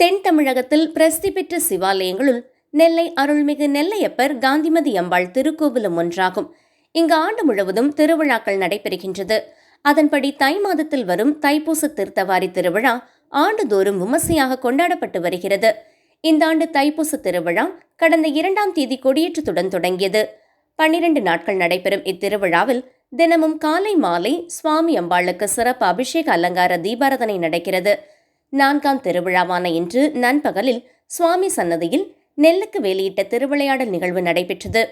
தென் தமிழகத்தில் பிரசித்தி பெற்ற சிவாலயங்களுள் நெல்லை அருள்மிகு நெல்லையப்பர் காந்திமதி அம்பாள் திருக்கோவிலும் ஒன்றாகும். இங்கு ஆண்டு முழுவதும் திருவிழாக்கள் நடைபெறுகின்றது. அதன்படி தை மாதத்தில் வரும் தைப்பூச திருத்தவாரி திருவிழா ஆண்டுதோறும் விமர்சையாக கொண்டாடப்பட்டு வருகிறது. இந்த ஆண்டு தைப்பூச திருவிழா கடந்த இரண்டாம் தேதி கொடியேற்றத்துடன் தொடங்கியது. பன்னிரண்டு நாட்கள் நடைபெறும் இத்திருவிழாவில் தினமும் காலை மாலை சுவாமி அம்பாளுக்கு சிறப்பு அபிஷேக அலங்கார தீபாரதனை நடக்கிறது. நான்காம் திருவிழாவான இன்று நண்பகலில் சுவாமி சன்னதியில் நெல்லுக்கு வெளியிட்ட திருவிளையாடல் நிகழ்வு நடைபெற்றது.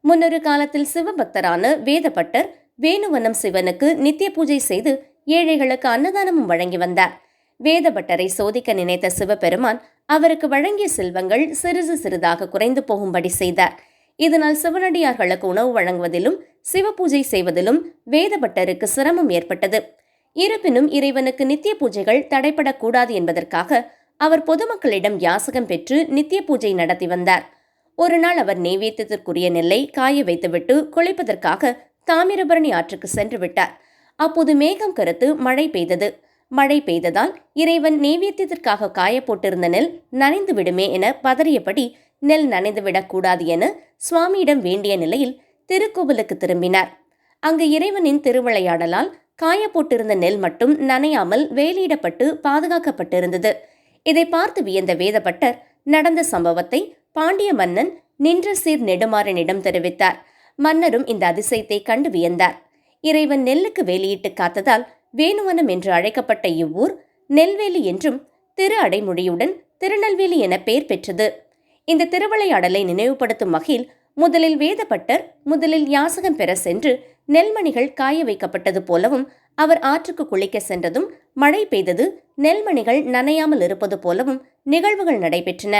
முன்னொரு காலத்தில் சிவபக்தரான வேதபட்டர் வேணுவனம் சிவனுக்கு நித்திய பூஜை செய்து ஏழைகளுக்கு அன்னதானமும் வழங்கி வந்தார். வேதபட்டரை சோதிக்க நினைத்த சிவபெருமான் அவருக்கு வழங்கிய செல்வங்கள் சிறிது சிறிதாக குறைந்து போகும்படி செய்தார். இதனால் சிவனடியார்களுக்கு உணவு வழங்குவதிலும் சிவ பூஜை செய்வதிலும் வேதபட்டருக்கு சிரமம் ஏற்பட்டது. இருப்பினும் இறைவனுக்கு நித்திய பூஜைகள் தடைபடக்கூடாது என்பதற்காக அவர் பொதுமக்களிடம் யாசகம் பெற்று நித்திய பூஜை நடத்தி வந்தார். ஒரு நாள் அவர் நெய்வேத்தியத்திற்குரிய நெல்லை காய வைத்துவிட்டு குளிப்பதற்காக தாமிரபரணி ஆற்றுக்கு சென்று விட்டார். அப்போது மேகம் கருத்து மழை பெய்தது. மழை பெய்ததால் இறைவன் நெய்வேத்தியத்திற்காக காய போட்டிருந்த நெல் நனைந்து விடுமே என பதறியபடி நெல் நனைந்துவிடக்கூடாது என சுவாமியிடம் வேண்டிய நிலையில் திருக்கோவிலுக்கு திரும்பினார். அங்கு இறைவனின் திருவிளையாடலால் காய போட்டிருந்த நெல் மட்டும் நனையாமல் வேலியிடப்பட்டு பாதுகாக்கப்பட்டிருந்தது. இதை பார்த்து வியந்த வேதபட்டர் நடந்த சம்பவத்தை பாண்டிய மன்னன் நின்ற சீர் நெடுமாறனிடம் தெரிவித்தார். மன்னரும் இந்த அதிசயத்தை கண்டு வியந்தார். இறைவன் நெல்லுக்கு வேலியிட்டு காத்ததால் வேணுவனம் என்று அழைக்கப்பட்ட இவ்வூர் நெல்வேலி என்றும் திரு அடைமொழியுடன் திருநெல்வேலி என பெயர் பெற்றது. இந்த திருவிளையாடலை நினைவுபடுத்தும் வகையில் முதலில் வேதப்பட்டர் முதலில் யாசகம் பெற சென்று நெல்மணிகள் காய வைக்கப்பட்டது போலவும் அவர் ஆற்றுக்கு குளிக்க சென்றதும் மழை பெய்தது நெல்மணிகள் நனையாமல் இருப்பது போலவும் நிகழ்வுகள் நடைபெற்றன.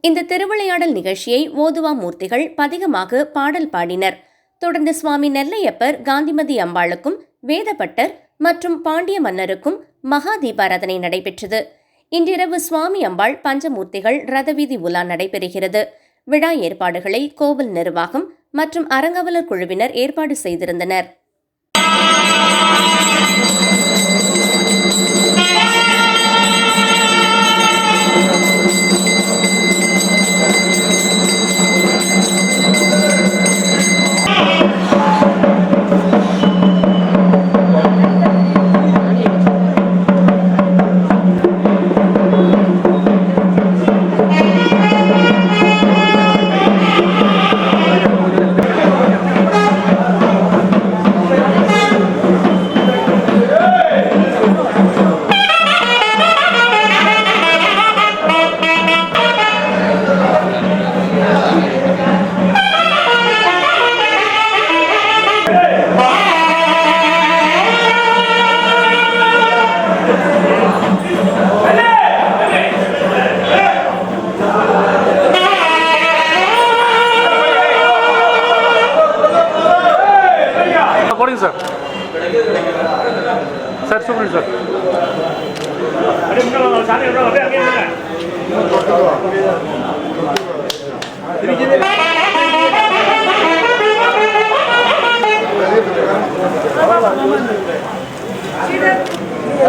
இந்த திருவிளையாடல் நிகழ்ச்சியை ஓதுவா மூர்த்திகள் பதிகமாக பாடல் பாடினர். தொடர்ந்து சுவாமி நெல்லையப்பர் காந்திமதி அம்பாளுக்கும் வேதப்பட்டர் மற்றும் பாண்டிய மன்னருக்கும் மகா தீபாராதனை நடைபெற்றது. இன்றிரவு சுவாமி அம்பாள் பஞ்சமூர்த்திகள் ரதவீதி உலா நடைபெறுகிறது. விழா ஏற்பாடுகளை கோவில் நிர்வாகம் மற்றும் அறங்காவலர் குழுவினர் ஏற்பாடு செய்திருந்தனர்.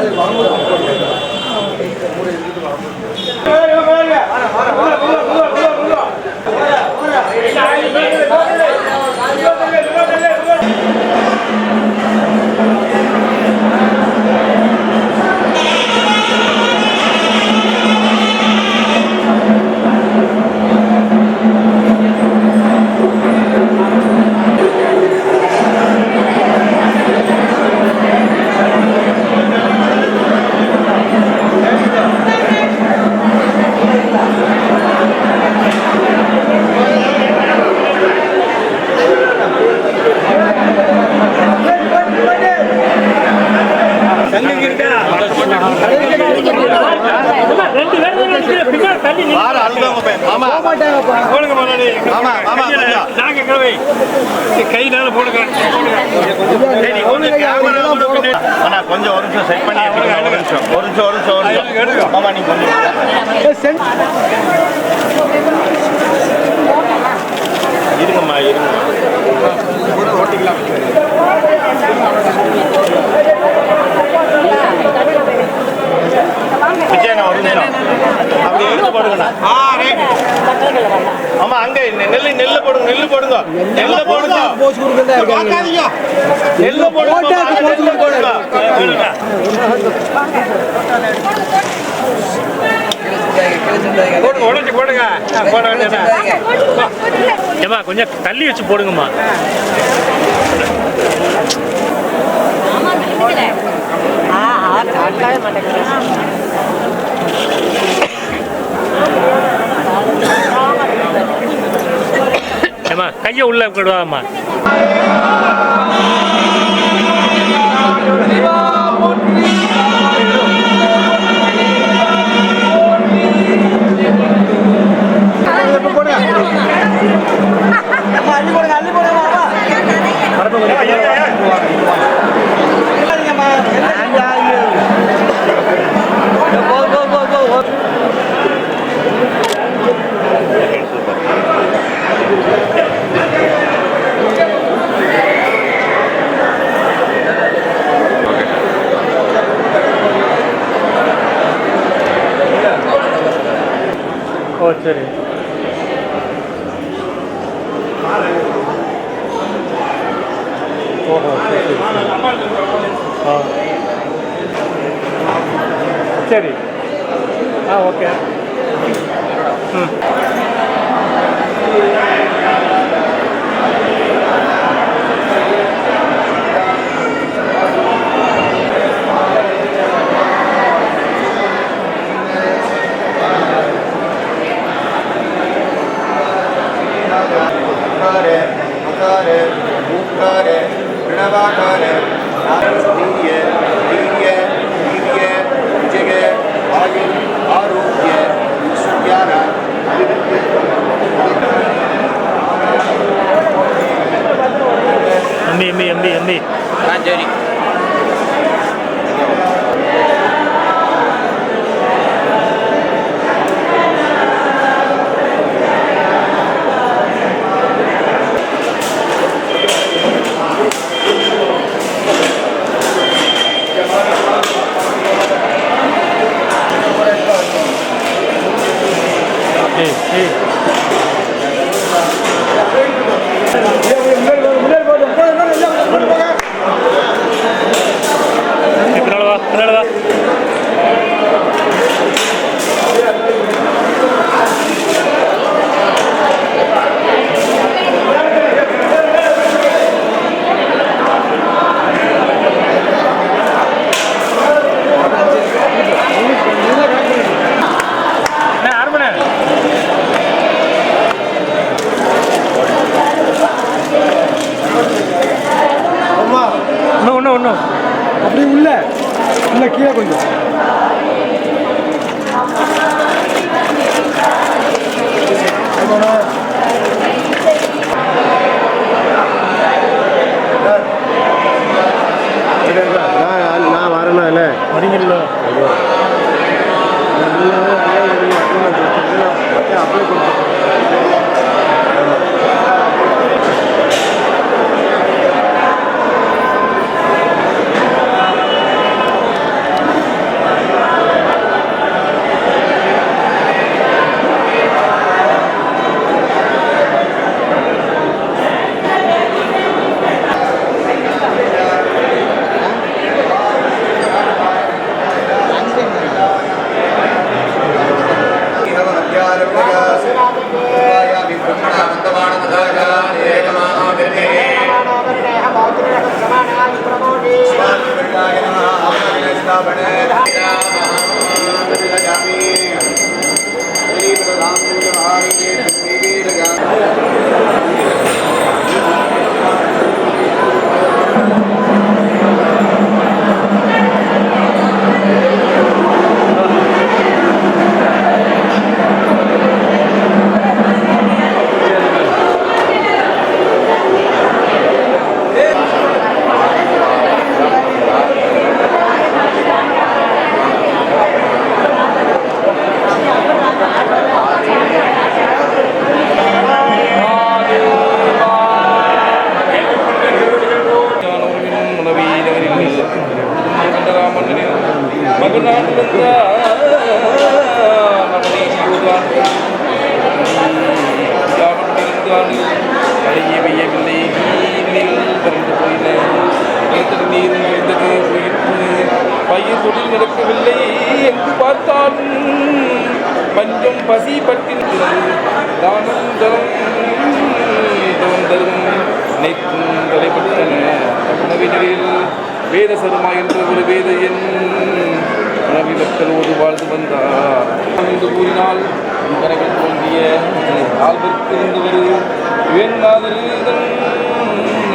வார சொல்லுங்கள் இருங்கம்மா. இருங்க ஓட்டிக்கலாம் விஜயண்ணா ஒரு நிமிஷம். நெல்லு நெல்லு போடுங்க போடுங்க. நெல்லு போடுங்க. போச்சு கொடுக்கறதா இருக்காங்க நெல்லு போடுங்க. உடஞ்சி போடுங்க. ஏமா கொஞ்சம் தள்ளி வச்சு போடுங்கம்மா. ஏமா கையை உள்ள விடுவாம்மா yeah, yeah, yeah. எம்பி எம்பி எம்பி எம்பி la verdad. பயிர் தொழில் நடக்கவில்லை என்று பார்த்தாலும் பசி பட்டிருக்கிறது தானம் தரம் தவம் தரும் நேற்றும் தலைப்பட்டன வேத சருமா என்ற ஒரு வேத எண் உணவி மக்களோடு வாழ்ந்து வந்தார் என்று கூறினால் கரைகள் தோன்றிய ஆல்பர்ட் இருந்தவர் வேணுநாதர்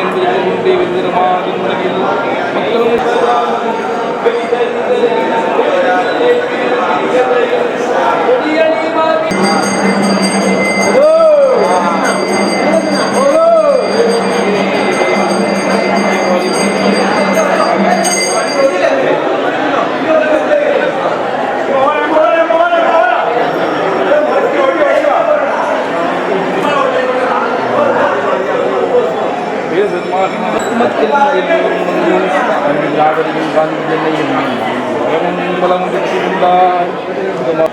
என்பது ஒன்றே விந்திரமாக உலகில் மக்களும் Oh!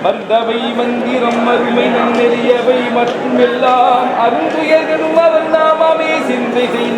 மர்தவை மந்திரம் மறுமை நன்னெறியவை மற்றும் எல்லாம் அருந்துயர்களும் அவர் நாமாவே சிந்தை செய்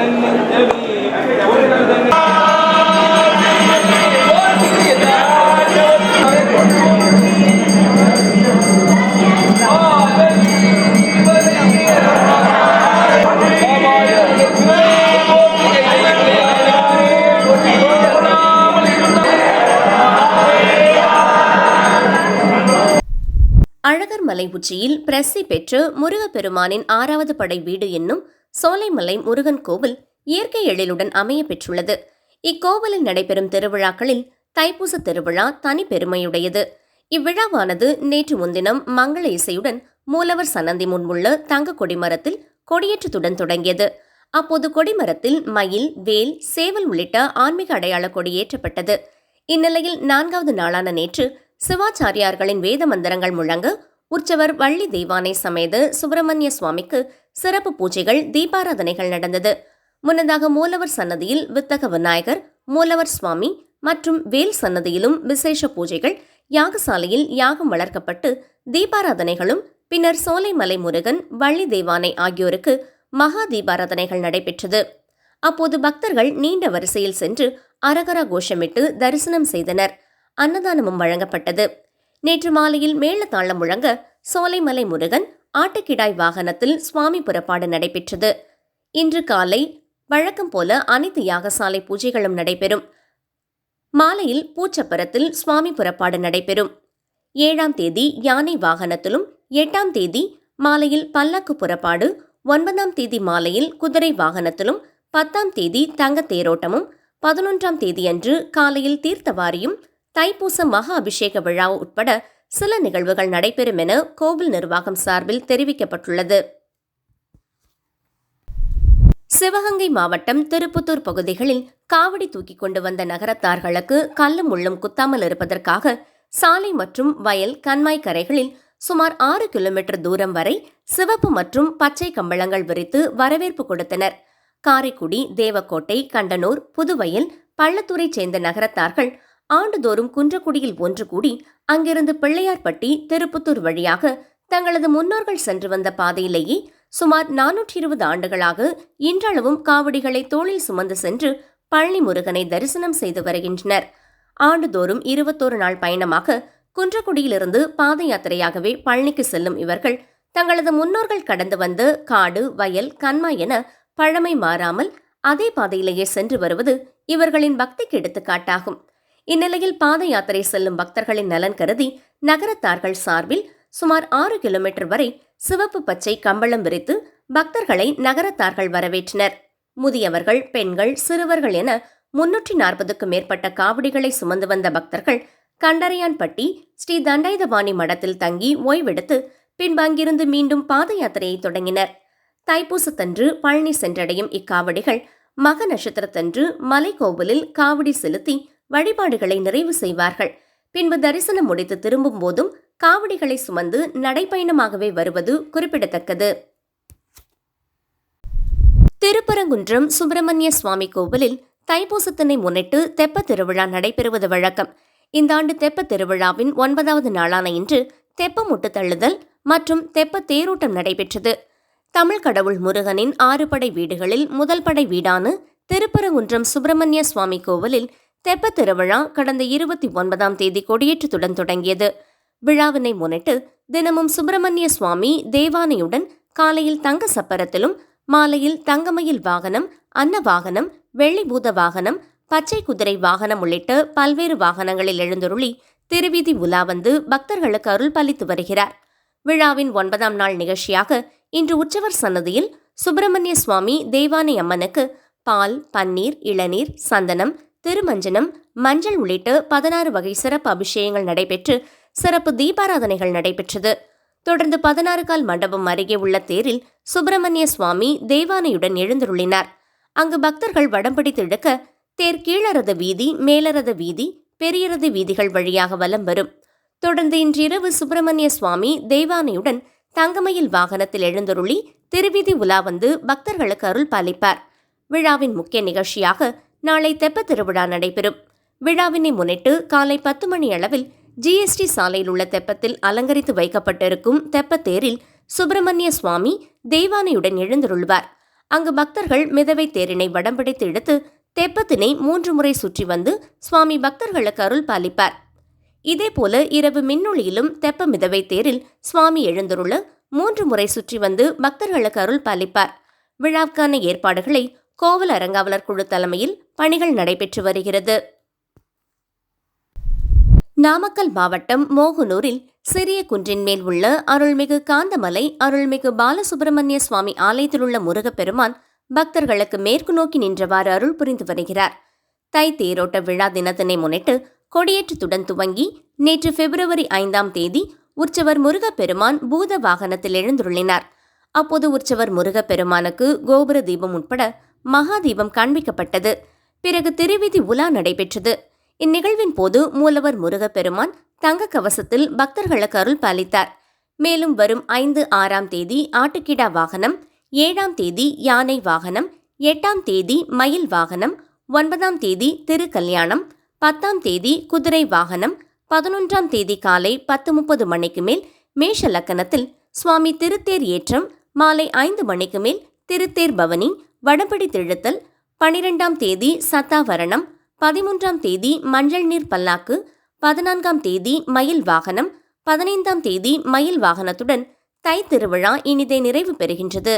நன்னெஞ்சவே மலை உச்சியில் பிரசி பெற்று முருகப்பெருமானின் ஆறாவது படை வீடு என்னும் சோலைமலை முருகன் கோவில் இயற்கை எழிலுடன் அமைய பெற்றுள்ளது. இக்கோவிலில் நடைபெறும் திருவிழாக்களில் தைப்பூச திருவிழா தனி பெருமையுடையது. இவ்விழாவானது நேற்று முன்தினம் மங்கள இசையுடன் மூலவர் சன்னதி முன்புள்ள தங்க கொடிமரத்தில் கொடியேற்றத்துடன் தொடங்கியது. அப்போது கொடிமரத்தில் மயில் வேல் சேவல் உள்ளிட்ட ஆன்மீக அடையாள கொடி ஏற்றப்பட்டது. இந்நிலையில் நான்காவது நாளான நேற்று சிவாச்சாரியார்களின் வேத மந்திரங்கள் முழங்க உற்சவர் வள்ளி தெய்வானை சமேத சுப்பிரமணிய சுவாமிக்கு சிறப்பு பூஜைகள் தீபாராதனைகள் நடந்தது. முன்னதாக மூலவர் சன்னதியில் வித்தக விநாயகர் மூலவர் சுவாமி மற்றும் வேல் சன்னதியிலும் விசேஷ பூஜைகள் யாகசாலையில் யாகம் வளர்க்கப்பட்டு தீபாராதனைகளும் பின்னர் சோலைமலை முருகன் வள்ளி தெய்வானை ஆகியோருக்கு மகா தீபாராதனைகள் நடைபெற்றது. அப்போது பக்தர்கள் நீண்ட வரிசையில் சென்று அரகரா கோஷமிட்டு தரிசனம் செய்தனர். அன்னதானமும் வழங்கப்பட்டது. நேற்று மாலையில் மேளதாளம் முழங்க சோலைமலை முருகன் ஆட்டுக்கிடாய் வாகனத்தில் சுவாமி புறப்பாடு நடைபெற்றது. இன்று காலை வழக்கம் போல அனைத்து யாகசாலை பூஜைகளும் நடைபெறும். மாலையில் பூச்சப்பரத்தில் சுவாமி புறப்பாடு நடைபெறும். ஏழாம் தேதி யானை வாகனத்திலும் எட்டாம் தேதி மாலையில் பல்லக்கு புறப்பாடு ஒன்பதாம் தேதி மாலையில் குதிரை வாகனத்திலும் பத்தாம் தேதி தங்கத் தேரோட்டமும் பதினொன்றாம் தேதியன்று காலையில் தீர்த்தவாரியும் தைப்பூச மகா அபிஷேக விழா உட்பட சில நிகழ்வுகள் நடைபெறும் என கோவில் நிர்வாகம் சார்பில் தெரிவிக்கப்பட்டுள்ளது. சிவகங்கை மாவட்டம் திருப்புத்தூர் பகுதிகளில் காவடி தூக்கி கொண்டு வந்த நகரத்தார்களுக்கு கல்லும் முள்ளும் குத்தாமல் இருப்பதற்காக சாலை மற்றும் வயல் கண்மாய் கரைகளில் சுமார் ஆறு கிலோமீட்டர் தூரம் வரை சிவப்பு மற்றும் பச்சை கம்பளங்கள் விரித்து வரவேற்பு கொடுத்தனர். காரைக்குடி தேவக்கோட்டை கண்டனூர் புதுவையில் பள்ளத்தூரைச் சேர்ந்த நகரத்தார்கள் ஆண்டுதோறும் குன்றக்குடியில் ஒன்று கூடி அங்கிருந்து பிள்ளையார்பட்டி திருப்புத்தூர் வழியாக தங்களது முன்னோர்கள் சென்று வந்த பாதையிலேயே சுமார் நானூற்றி இருபது ஆண்டுகளாக இன்றளவும் காவடிகளை தோளில் சுமந்து சென்று பழனி முருகனை தரிசனம் செய்து வருகின்றனர். ஆண்டுதோறும் இருபத்தோரு நாள் பயணமாக குன்றக்குடியிலிருந்து பாத யாத்திரையாகவே பழனிக்கு செல்லும் இவர்கள் தங்களது முன்னோர்கள் கடந்து வந்த காடு வயல் கண்மா என பழமை மாறாமல் அதே பாதையிலேயே சென்று வருவது இவர்களின் பக்திக்கு எடுத்துக்காட்டாகும். இந்நிலையில் பாத யாத்திரை செல்லும் பக்தர்களின் நலன் கருதி நகரத்தார்கள் சார்பில் சுமார் ஆறு கிலோமீட்டர் வரை சிவப்பு பச்சை கம்பளம் விரித்து பக்தர்களை நகரத்தார்கள் வரவேற்றனர். முதியவர்கள் பெண்கள் சிறுவர்கள் என முன்னூற்றி நாற்பதுக்கும் மேற்பட்ட காவடிகளை சுமந்து வந்த பக்தர்கள் கண்டரையான்பட்டி ஸ்ரீ தண்டாயுதபாணி மடத்தில் தங்கி ஓய்வெடுத்து பின்பு அங்கிருந்து மீண்டும் பாத யாத்திரையை தொடங்கினர். தைப்பூசத்தன்று பழனி சென்றடையும் இக்காவடிகள் மக நட்சத்திரத்தன்று மலைக்கோவிலில் காவடி செலுத்தி வழிபாடுகளை நிறைவு செய்வார்கள். பின்பு தரிசனம் முடித்து திரும்பும் போதும் காவடிகளை சுமந்து நடைப்பயணமாகவே வருவது குறிப்பிடத்தக்கது. திருப்பரங்குன்றம் சுப்பிரமணிய சுவாமி கோவிலில் தைப்பூசத்தினை முன்னிட்டு தெப்ப திருவிழா நடைபெறுவது வழக்கம். இந்த ஆண்டு தெப்ப திருவிழாவின் ஒன்பதாவது நாளான இன்று தெப்ப முட்டு தள்ளுதல் மற்றும் தெப்ப தேரோட்டம் நடைபெற்றது. தமிழ் கடவுள் முருகனின் ஆறு படை வீடுகளில் முதல் படை வீடான திருப்பரங்குன்றம் சுப்பிரமணிய சுவாமி கோவிலில் தெப்பத் திருவிழா கடந்த இருபத்தி ஒன்பதாம் தேதி கொடியேற்றத்துடன் தொடங்கியது. விழாவினை முன்னிட்டு தினமும் சுப்பிரமணிய சுவாமி தேவானையுடன் காலையில் தங்க சப்பரத்திலும் மாலையில் தங்கமயில் வாகனம் அன்ன வாகனம் வெள்ளி பூத வாகனம் பச்சை குதிரை வாகனம் உள்ளிட்ட பல்வேறு வாகனங்களில் எழுந்தருளி திருவீதி உலா வந்து பக்தர்களுக்கு அருள் பாலித்து வருகிறார். விழாவின் ஒன்பதாம் நாள் நிகழ்ச்சியாக இன்று உற்சவர் சன்னதியில் சுப்பிரமணிய சுவாமி தேவானை அம்மனுக்கு பால் பன்னீர் இளநீர் சந்தனம் திருமஞ்சனம் மஞ்சள் உள்ளிட்ட பதினாறு வகை சிறப்பு அபிஷேகங்கள் நடைபெற்று சிறப்பு தீபாராதனைகள் நடைபெற்றது. தொடர்ந்து பதினாறு கால் மண்டபம் அருகே உள்ள தேரில் சுப்பிரமணிய சுவாமி தேவானையுடன் எழுந்தருளினார். அங்கு பக்தர்கள் வடம்பிடித்து இழுக்க தேர் கீழரத வீதி மேலரத வீதி பெரியரத வீதிகள் வழியாக வலம் வரும். தொடர்ந்து இன்றிரவு சுப்பிரமணிய சுவாமி தேவானையுடன் தங்கமயில் வாகனத்தில் எழுந்தருளி திருவீதி உலா வந்து பக்தர்களுக்கு அருள் பாலிப்பார். விழாவின் முக்கிய நிகழ்ச்சியாக நாளை தெப்பத் திருவிழா நடைபெறும். விழாவினை முன்னிட்டு காலை பத்து மணி அளவில் ஜிஎஸ்டி சாலையில் உள்ள தெப்பத்தில் அலங்கரித்து வைக்கப்பட்டிருக்கும் தெப்பத்தேரில் சுப்பிரமணிய சுவாமி தெய்வானையுடன் எழுந்தருள்வார். அங்கு பக்தர்கள் மிதவை தேரினை வடம் பிடித்து இழுத்து தெப்பத்தினை மூன்று முறை சுற்றி வந்து சுவாமி பக்தர்களுக்கு அருள் பாலிப்பார். இதேபோல இரவு மின்னொளியிலும் தெப்ப மிதவை தேரில் சுவாமி எழுந்தருள மூன்று முறை சுற்றி வந்து பக்தர்களுக்கு அருள் பாலிப்பார். விழாவுக்கான ஏற்பாடுகளை கோவில் அரங்காவலர் குழு தலைமையில் பணிகள் நடைபெற்று வருகிறது. நாமக்கல் மாவட்டம் மோகனூரில் சிறிய குன்றின் மேல் உள்ள அருள்மிகு காந்தமலை அருள்மிகு பாலசுப்பிரமணிய சுவாமி ஆலயத்தில் உள்ள முருகப்பெருமான் பக்தர்களுக்கு மேற்கு நோக்கி நின்றவாறு அருள் புரிந்து வருகிறார். தை தேரோட்ட விழா தினத்தினை முன்னிட்டு கொடியேற்றத்துடன் துவங்கி நேற்று பிப்ரவரி ஐந்தாம் தேதி உற்சவர் முருகப்பெருமான் பூத வாகனத்தில் எழுந்துள்ளினார் அப்போது உற்சவர் முருகப்பெருமானுக்கு கோபுர தீபம் உட்பட மகாதீபம் காண்பிக்கப்பட்டது. பிறகு திருவிதி உலா நடைபெற்றது. இந்நிகழ்வின் போது மூலவர் முருகப்பெருமான் தங்க கவசத்தில் பக்தர்களுக்கு அருள் பாலித்தார். மேலும் வரும் ஐந்து ஆறாம் தேதி ஆட்டுக்கிடா வாகனம் ஏழாம் தேதி யானை வாகனம் எட்டாம் தேதி மயில் வாகனம் ஒன்பதாம் தேதி திருக்கல்யாணம் பத்தாம் தேதி குதிரை வாகனம் பதினொன்றாம் தேதி காலை பத்து முப்பது மணிக்கு மேல் மேஷ லக்கணத்தில் சுவாமி திருத்தேர் ஏற்றம் மாலை ஐந்து மணிக்கு மேல் திருத்தேர் பவனி வடபடி திழுத்தல் பனிரெண்டாம் தேதி சத்தாவரணம் பதிமூன்றாம் தேதி மஞ்சள் நீர் பல்லாக்கு பதினான்காம் தேதி மயில் வாகனம் பதினைந்தாம் தேதி மயில் வாகனத்துடன் தை திருவிழா இனிதே நிறைவு பெறுகின்றது.